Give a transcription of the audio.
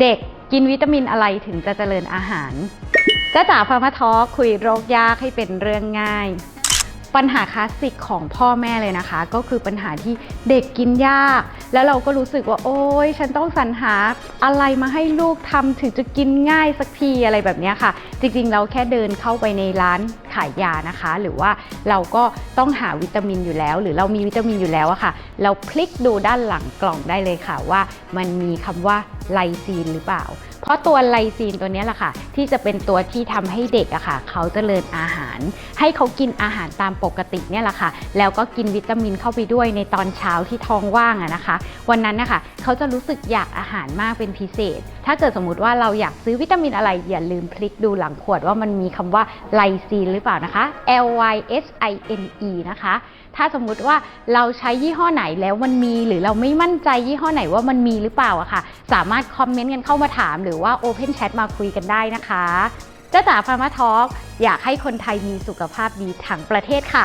เด็กกินวิตามินอะไรถึงจะเจริญอาหารจ้าจ๋าฟาร์มาทอคุยโรคยากให้เป็นเรื่องง่าย ปัญหาคลาสสิกของพ่อแม่เลยนะคะ ก็คือปัญหาที่เด็กกินยาก แล้วเราก็รู้สึกว่า โอ๊ย ฉันต้องสรรหาอะไรมาให้ลูกทำถึงจะกินง่ายสักทีอะไรแบบนี้ค่ะ จริงๆ เราแค่เดินเข้าไปในร้านขายยานะคะ หรือว่าเราก็ต้องหาวิตามินอยู่แล้ว หรือเรามีวิตามินอยู่แล้วอะค่ะ เราคลิกดูด้านหลังกล่องได้เลยค่ะว่า มันมีคำว่าไลซีนหรือเปล่า เพราะตัวไลซีนตัวนี้แหละค่ะ ที่จะเป็นตัวที่ทำให้เด็กอะค่ะ เขาเจริญอาหาร ให้เขากินอาหารตามปกติเนี่ยแหละค่ะ แล้วก็กินวิตามินเข้าไปด้วยในตอนเช้าที่ท้องว่างอะนะคะ วันนั้นนะคะเขาจะรู้สึกอยากอาหารมากเป็นพิเศษ ถ้าเกิดสมมติว่าเราอยากซื้อวิตามินอะไรอย่าลืมพลิกดูหลังขวดว่ามันมีคำว่าไลซีนหรือเปล่านะคะ L Y S I N E นะคะ ถ้าสมมุติว่าเราใช้ยี่ห้อไหนแล้วมันมีหรือเราไม่มั่นใจยี่ห้อไหนว่ามันมีหรือเปล่าอะค่ะ สามารถคอมเมนต์กันเข้ามาถามหรือือว่า Open Chat มาคุยกันได้นะคะจ้าจ๋าฟาร์มาทอล์กอยากให้คนไทยมีสุขภาพดีทั้งประเทศค่ะ